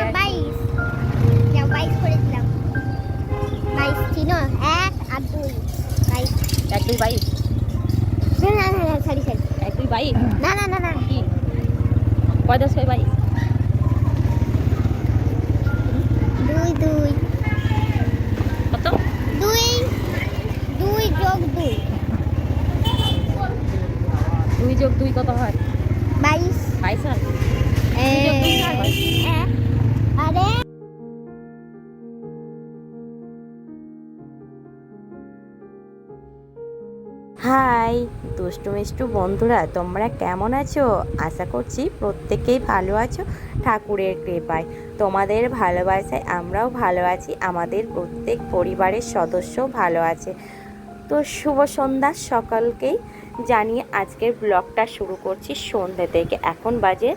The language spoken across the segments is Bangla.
আর বাইশ। যাও বাইশ করেছিলাম বাইশ ছিল এক আর দুই। বাইশ। এক দুই বাইশ। না না না না সরি সরি এক দুই বাইশ। না না না না। কি? কয় দশ ছয় বাইশ। দুই দুই। কত? দুই দুই যোগ দুই। দুই যোগ দুই কত হয়? দুষ্টু মিষ্টু বন্ধুরা, তোমরা কেমন আছো? আশা করছি প্রত্যেকেই ভালো আছো, ঠাকুরের কৃপায়। তোমাদের ভালোবাসায় আমরাও ভালো আছি, আমাদের প্রত্যেক পরিবারের সদস্য ভালো আছে। তো শুভ সন্ধ্যা সকালকেই। জানিয়ে আজকের ব্লগটা শুরু করছি সন্ধ্যে থেকে। এখন বাজে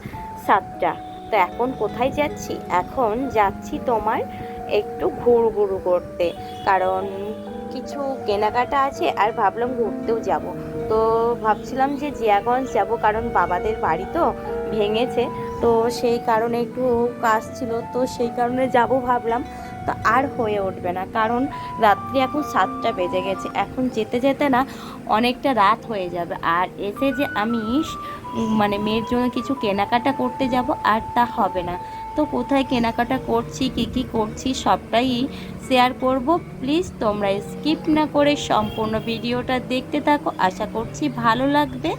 সাতটা। তো এখন কোথায় যাচ্ছি? এখন যাচ্ছি তোমার একটু ঘুর ঘুরু করতে। কারণ কিছু কেনাকাটা আছে আর ভাবলাম ঘুরতেও যাব। তো ভাবছিলাম যে জিয়াগঞ্জ যাব, কারণ বাবাদের বাড়ি তো ভেঙেছে। তো সেই কারণে একটু কাজ ছিল, তো সেই কারণে যাব ভাবলাম। তো আর হয়ে উঠবে না, কারণ রাত্রি এখন সাতটা বেজে গেছে। এখন যেতে যেতে না অনেকটা রাত হয়ে যাবে। আর এসে যে আমি মানে মেয়ের জন্য কিছু কেনাকাটা করতে যাব, আর তা হবে না। কোথায় কেনাকাটা করছি, কি কি করছি সবটাই শেয়ার করব। প্লিজ তোমরা স্কিপ না করে সম্পূর্ণ ভিডিওটা দেখতে থাকো। আশা করছি ভালো লাগবে।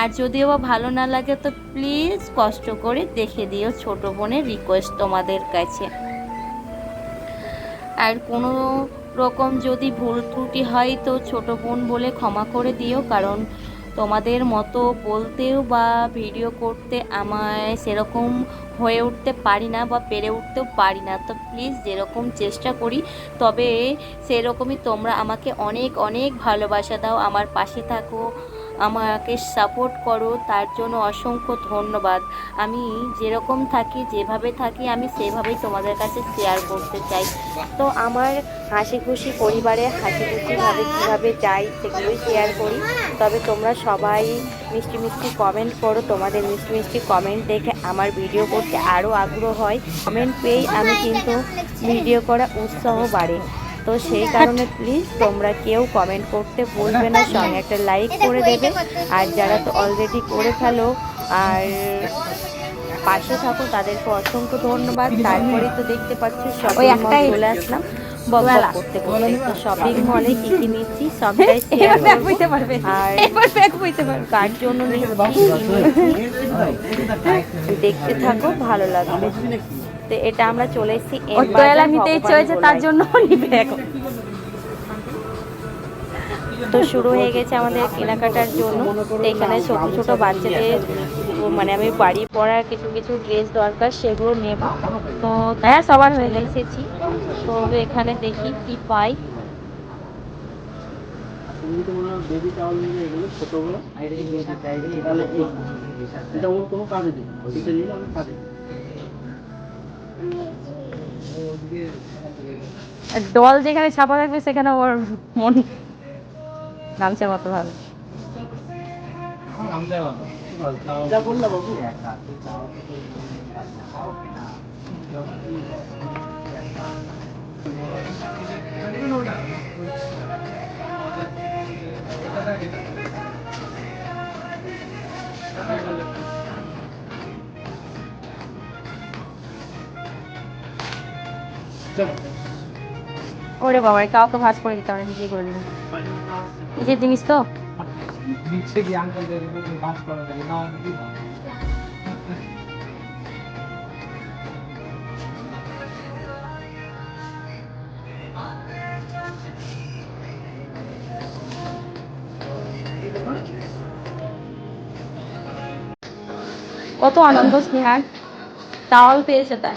আর যদিও বা ভালো না লাগে তো প্লিজ কষ্ট করে দেখে দিও ছোট বোনের রিকোয়েস্ট তোমাদের কাছে। আর কোনো রকম যদি ভুল ত্রুটি হয় তো ছোট বোন বলে ক্ষমা করে দিও, কারণ তোমাদের মতো বলতেও বা ভিডিও করতে আমায় সেরকম হয়ে উঠতে পারি না বা পেরে উঠতেও পারি না। তো প্লিজ যেরকম চেষ্টা করি, তবে সেরকমই তোমরা আমাকে অনেক অনেক ভালোবাসা দাও। আমার পাশে থাকো। আমাকে সাপোর্ট করো, তার জন্য অসংখ্য ধন্যবাদ। আমি যেরকম থাকি, যেভাবে থাকি, আমি সেভাবেই তোমাদের কাছে শেয়ার করতে চাই। তো আমার হাসি খুশি পরিবারে হাসি খুশিভাবে কীভাবে যাই, সেগুলোই শেয়ার করি। তবে তোমরা সবাই মিষ্টি মিষ্টি কমেন্ট করো, তোমাদের মিষ্টি মিষ্টি কমেন্ট দেখে আমার ভিডিও করতে আরও আগ্রহ হয়। কমেন্ট পেয়েই আমি কিন্তু ভিডিও করা উৎসাহ বাড়ে। তো সেই কারণে প্লিজ তোমরা কেউ কমেন্ট করতে ভুলবে না সঙ্গে একটা লাইক করে দেবে। আর যারা তো অলরেডি করে ফেলো আর পাশে থাকো তাদেরকে অসংখ্য ধন্যবাদ। তারপরে তো দেখতে পাচ্ছ সবাই চলে আসলাম। করতে করতে শপিং মলে কি কি নিচ্ছি সবটাই শেয়ার পারবে। আর এবার ব্যাগ বইতে পারবে। কার জন্য নিচ্ছি দেখতে থাকো ভালো লাগবে। তো এটা আমরা চলে এসেছি দোয়েলা নিতে ইচ্ছে হয়েছে তার জন্য নিবে এখন। তো শুরু হয়ে গেছে আমাদের কেনাকাটার জন্য। তো এখানে ছোট ছোট বাচ্চাদের মানে আমি বাড়ি পড়ার কিছু কিছু ড্রেস দরকার সেগুলো নেব। তো হ্যাঁ সবার হয়ে এসেছি। তো এখানে দেখি কি পাই। ছোটগুলো। ডল যেখানে ছাপা থাকবে সেখানে ওর মন নামছে মতো ভাবে যা বললাম বাবু চল ওরে বাবা রে, কাউকে ভাজ করে দিতে হবে না, নিজেই করে দিবি নিজের জিনিস তো দিচ্ছে কি আঙ্কেল কাজ করা যায় না কত আনন্দ স্নেহার টাওয়াল পেয়েছে তাই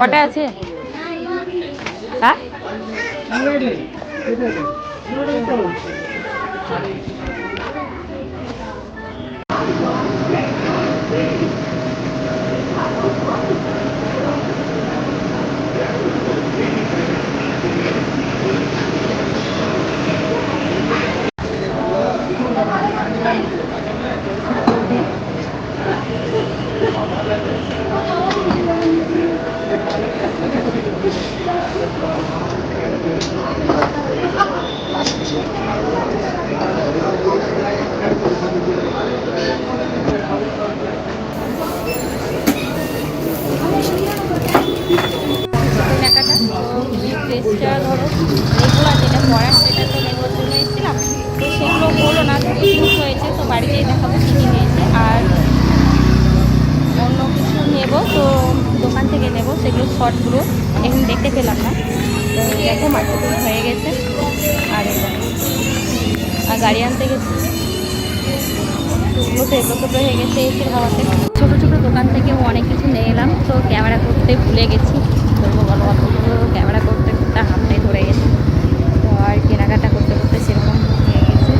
কটা আছে? হ্যাঁ কেনাকাটা তো ড্রেসটা ধরো রেগুলার যেটা পরার সেটা তো নেবোর জন্য এসেছিলাম তো সেগুলো হলো না তো ইউজ হয়েছে তো বাড়িতেই দেখাবো কী কী নিয়েছে আর অন্য কিছু নেব তো দোকান থেকে নেব সেগুলো শর্টগুলো এখানে দেখতে পেলাম না। তো দেখো মার্কেটিং হয়ে গেছে। আর আর গাড়ি আনতে তো হয়ে গেছে এসে খাওয়াতে। ছোটো ছোটো দোকান থেকে অনেক কিছু নিয়ে এলাম। তো ক্যামেরা করতে ভুলে গেছি। বলব বলো অতগুলো ক্যামেরা করতে করতে হাতটাই ধরে গেছে তো আর কেনাকাটা করতে করতে সেরকম হয়ে গেছে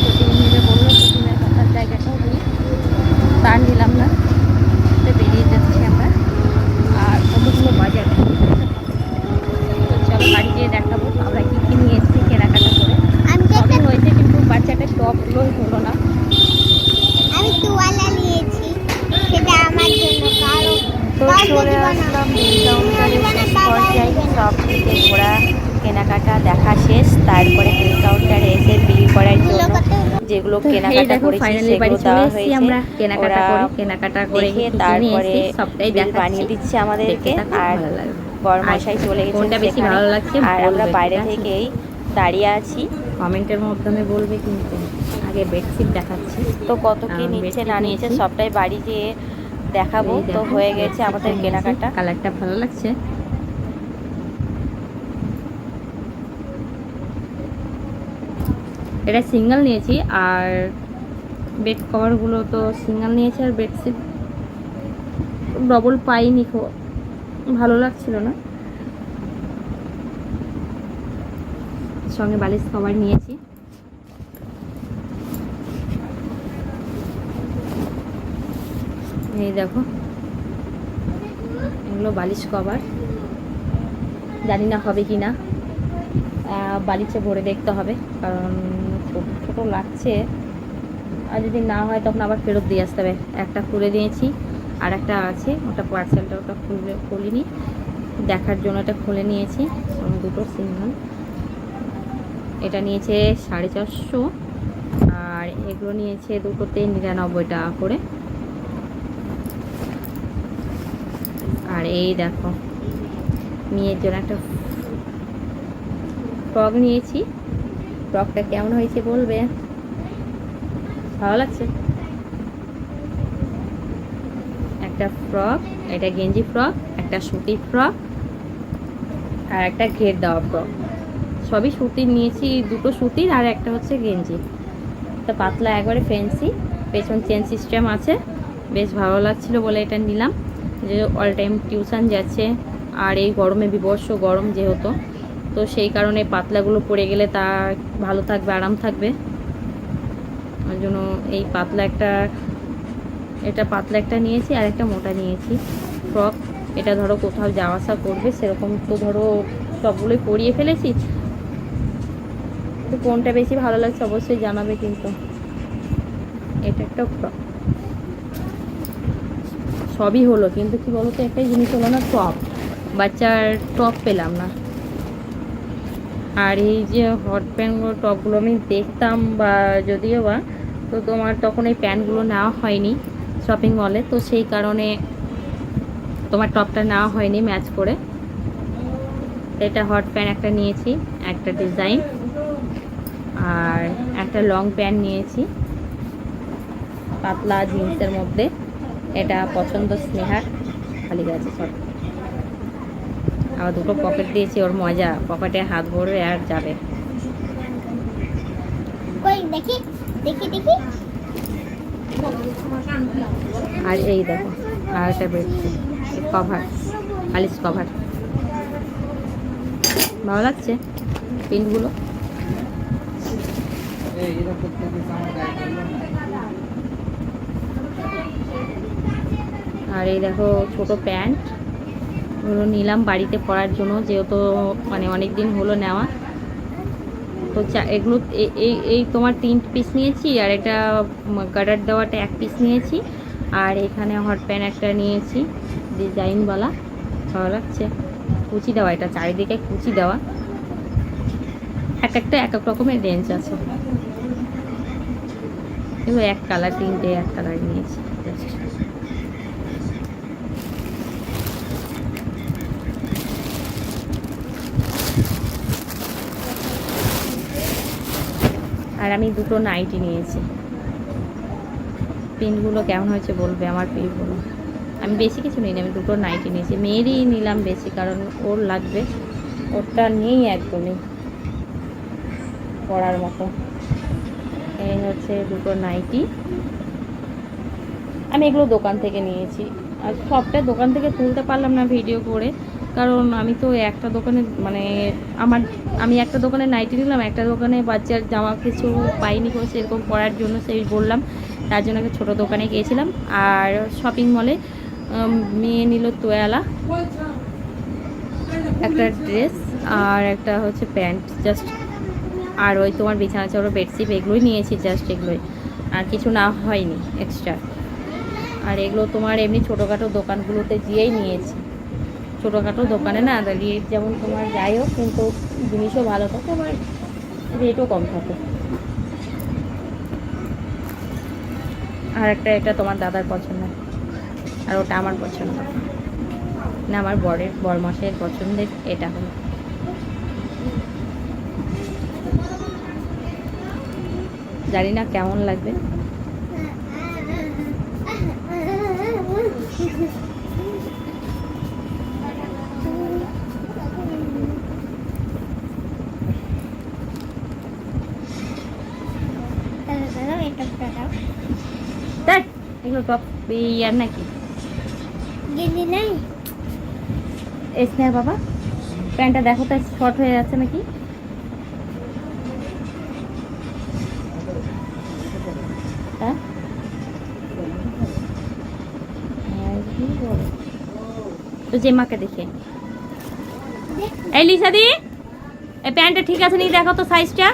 প্রতিদিন মিলে বলল প্রতিদিনের কথার জায়গাটাও দিই তার নিলাম না তো বেরিয়ে যাচ্ছি আমরা আর কতগুলো বাজার তো চলো বাড়ি গিয়ে দেখাবো আমরা কী কী নিয়ে এসেছি কেনাকাটা করে আমি তো সবই একটা হয়েছে কিন্তু বাচ্চাটা টপগুলোই হলো না আমি তোয়ালা নিয়েছি সেটা আমার জন্য কারও তো চলে আসলাম বিল কাউন্টারে শেষ পর্যায়ে সব থেকে ঘোরা কেনাকাটা দেখা শেষ তারপরে বিল কাউন্টারে এসে বিল করার জন্য যেগুলো তো এই কেনাকাটা করেছি সেগুলো দেওয়া হয়েছে। কেনাকাটা করে কেনাকাটা করে তারপরে সবটাই বানিয়ে দিচ্ছে আমাদেরকে। আর। বরমশাই চলে গেছে কোনটা বেশি ভালো লাগছে আর আমরা বাইরে থেকেই দাঁড়িয়ে আছি। কমেন্টের মাধ্যমে বলবে কিন্তু। আগে বেডশিট দেখাচ্ছি। তো কত কি নিচ্ছে না নিয়েছি। সবটাই বাড়ি যেয়ে দেখাবো। তো হয়ে গেছে আমাদের কেনাকাটা। কালারটা ভালো লাগছে। এটা সিঙ্গেল নিয়েছি, আর বেড কভারগুলো তো সিঙ্গেল নিয়েছি, আর বেডশিট ডবল পাইনি খুব। ভালো লাগছিল না। সঙ্গে বালিশ কভার নিয়েছি। এই দেখো, এগুলো বালিশ কভার জানি না হবে কি না বালিশে ভরে দেখতে হবে, কারণ ছোট লাগছে? আর যদি না হয় তখন আবার ফেরত দিয়ে আসতে হবে। একটা খুলে দিয়েছি, আর একটা আছে, ওটা পার্সেলটা ওটা খুলে খুলিনি। দেখার জন্য এটা খুলে নিয়েছি। দুটো সিঙ্গল এটা নিয়েছে সাড়ে চারশো, আর এগুলো নিয়েছে দুটোতে নিরানব্বই টাকা করে। আর এই দেখো, মেয়ের জন্য একটা ফ্রক নিয়েছি। ফ্রকটা কেমন হয়েছে বলবে? ভালো লাগছে? একটা ফ্রক, এটা গেঞ্জি ফ্রক, একটা সুতির ফ্রক, আর একটা ঘের দেওয়া ফ্রক। সবই সুতির, নিয়েছি দুটো সুতির আর একটা হচ্ছে গেঞ্জি। তো পাতলা, একবারে ফ্যান্সি পেছন চেন সিস্টেম আছে। বেশ ভালো লাগছিল বলে এটা নিলাম। যে অল টাইম টিউশন যাচ্ছে, আর এই গরমে বিবর্ষ গরম যেহেতু। তো সেই কারণে পাতলাগুলো পরে গেলে তা ভালো থাকবে, আরাম থাকবে। ওই জন্য এই পাতলা একটা, এটা পাতলা একটা নিয়েছি আর একটা মোটা নিয়েছি। ফ্রক, এটা ধরো কোথাও যাওয়া আসা করবে, সেরকম তো ধরো সবগুলোই পরিয়ে ফেলেছি। তো কোনটা বেশি ভালো লাগছে অবশ্যই জানাবে কিন্তু। এটা একটা ফ্রক। সবই হলো, কিন্তু কি বলতো, একটাই জিনিস হলো না, টপ। বাচ্চার টপ পেলাম না। আর এই যে হট প্যান্টগুলো টপগুলো আমি দেখতাম বা যদিও বা, তো তোমার তখন এই প্যান্টগুলো নেওয়া হয়নি শপিং মলে তো সেই কারণে তোমার টপটা নেওয়া হয়নি ম্যাচ করে। এটা হট প্যান্ট একটা নিয়েছি, একটা ডিজাইন আর একটা লং প্যান্ট নিয়েছি। পাতলা জিন্সের মধ্যে, এটা পছন্দ স্নেহার, খালি গেছে সব আবার দুটো পকেট দিয়েছি ওর মজা। পকেটে হাত ভরে আর যাবে। দেখি দেখি দেখি। আর এই দেখো আর একটা বেডশিট কভার আলিস কভার ভালো লাগছে প্রিন্টগুলো আর এই দেখো ছোট প্যান্ট নিলাম বাড়িতে পরার জন্য, যেহেতু মানে অনেক দিন হলো নেওয়া। তো চা, এগুলো এই এই তোমার তিন পিস নিয়েছি, আর এটা গার্ডার দেওয়াটা এক পিস নিয়েছি। আর এখানে হট প্যান্ট একটা নিয়েছি ডিজাইনওয়ালা ভালো লাগছে। কুচি দেওয়া এটা, চারিদিকে কুচি দেওয়া। এক একটা, এক এক রকমের রেঞ্জ আছে। এবার এক কালার তিনটে এক কালার নিয়েছি। আর আমি দুটো নাইটি নিয়েছি। প্রিন্টগুলো কেমন হয়েছে বলবে আমার প্রিন্টগুলো আমি বেশি কিছু নিই আমি দুটো নাইটি নিয়েছি। মেয়েরই নিলাম বেশি, কারণ ওর লাগবে। ওরটা নেই একদমই পড়ার মতো। এই হচ্ছে দুটো নাইটি আমি এগুলো দোকান থেকে নিয়েছি। আর সবটা দোকান থেকে তুলতে পারলাম না ভিডিও করে। কারণ আমি তো একটা দোকানে মানে আমার, আমি একটা দোকানে নাইটি নিলাম একটা দোকানে বাচ্চার জামা কিছু পাইনি কোনো সেরকম পরার জন্য, সেই বললাম, তার জন্য একটা ছোটো দোকানে গিয়েছিলাম। আর শপিং মলে মেয়ে নিল তোয়ালা, একটা ড্রেস আর একটা হচ্ছে প্যান্ট জাস্ট আর ওই তোমার বিছানা চাদর বেডশিট এগুলোই নিয়েছি জাস্ট এগুলোই। আর কিছু না হয়নি এক্সট্রা আর এগুলো তোমার এমনি ছোটোখাটো দোকানগুলোতে গিয়েই নিয়েছি। ছোটোখাটো দোকানে না রেট যেমন তোমার যাই হোক, কিন্তু জিনিসও ভালো থাকে, আবার রেটও কম থাকে। আর একটা, এটা তোমার দাদার পছন্দ, আর ওটা আমার পছন্দ। না, আমার বরের, বরমাসের পছন্দের এটা হলো। জানি না কেমন লাগবে। দাদা এটা দাদা দেখ এগুলো টপ ইয়ার নাকি? গেঞ্জি নাই স্নেহা বাবা প্যান্টটা দেখো তো শর্ট হয়ে যাচ্ছে নাকি? হ্যাঁ? তো দেখে। এই এই প্যান্টটা ঠিক আছে নি দেখো তো সাইজটা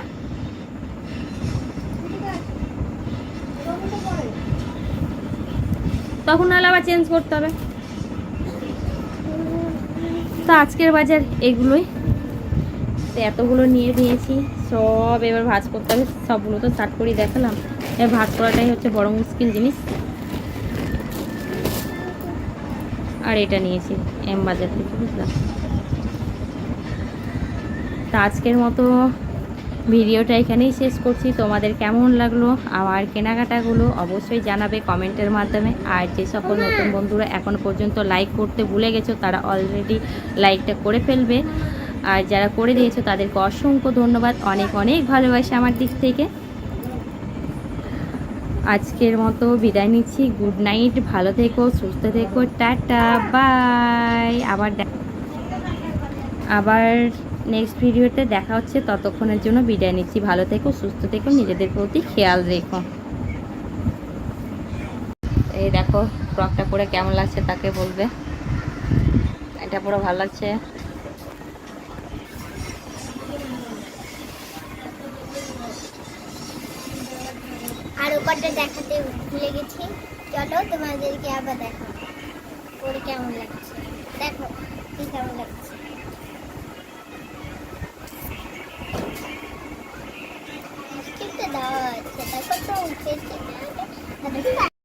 তখন নাহলে আবার চেঞ্জ করতে হবে। তো আজকের বাজার এগুলোই। তো এতগুলো নিয়ে নিয়েছি, সব এবার ভাজ করতে হবে, সবগুলো তো স্টার্ট করেই দেখালাম। এবার ভাজ করাটাই হচ্ছে বড় মুশকিল জিনিস। আর এটা নিয়েছি এম বাজার থেকে, বুঝলাম। তো আজকের মতো ভিডিওটা এখানেই শেষ করছি। তোমাদের কেমন লাগল? আমার কেনাকাটাগুলো অবশ্যই জানাবে কমেন্টের মাধ্যমে। আর যে সকল নতুন বন্ধুরা এখনও পর্যন্ত লাইক করতে ভুলে গেছো, তারা অলরেডি লাইকটা করে ফেলবে। আর যারা করে দিয়েছ, তাদেরকে অসংখ্য ধন্যবাদ। অনেক অনেক ভালোবাসা আমার দিক থেকে। আজকের মতো বিদায় নিচ্ছি। গুড নাইট ভালো থেকো, সুস্থ থেকো, টাটা বাই আবার আবার নেক্সট ভিডিওতে দেখা হচ্ছে। ততক্ষণের জন্য বিদায় নিচ্ছি। ভালো থেকো, সুস্থ থেকো, নিজেদের প্রতি খেয়াল রেখো। এই দেখো ফ্রকটা পরে কেমন লাগছে তাকে বলবে। এটা পুরো ভালো লাগছে। আর ওপারটা দেখাতে ভুলে গেছি। চলো তোমাদেরকে আবার দেখো পরে কেমন লাগছে। দেখো, কি কেমন লাগছে। স্ক্রিপ্টে দেওয়া আছে দেখো তো উঠেছে